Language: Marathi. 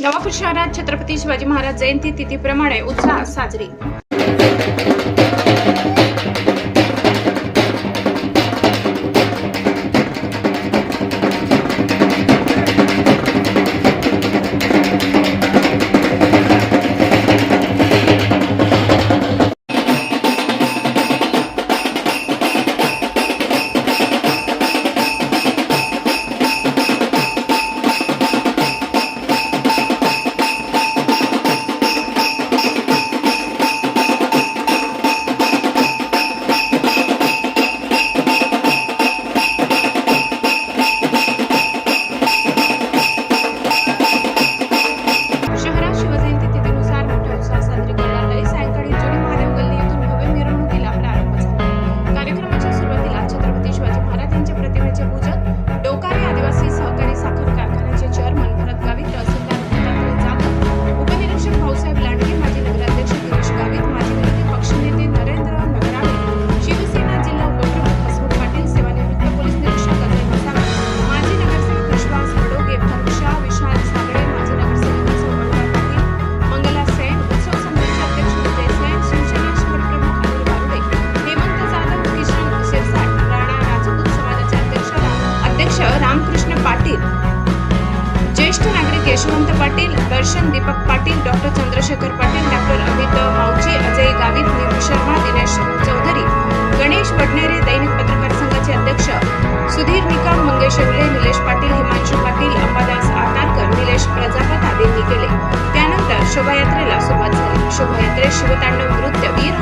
नवापूर शहरात छत्रपती शिवाजी महाराज जयंती तिथीप्रमाणे उत्साह साजरी. Yashwant Patil Darshan Deepak Patil doctor Chandrashekhar Patil doctor Amit Mavji Ajay Gavit Nidhi Sharma Dinesh Chaudhari. Ganesh Badnere दैनिक पत्रकार संघाचे अध्यक्ष. सुधीर निकाम मंगेश हेगडे निलेश पाटील हिमांशू पाटील अंबादास आतारकर निलेश प्रजापत आदींनी केले. त्यानंतर शोभायात्रेला सुरुवात झाली. शोभायात्रेत शिवतांडव नृत्य वीर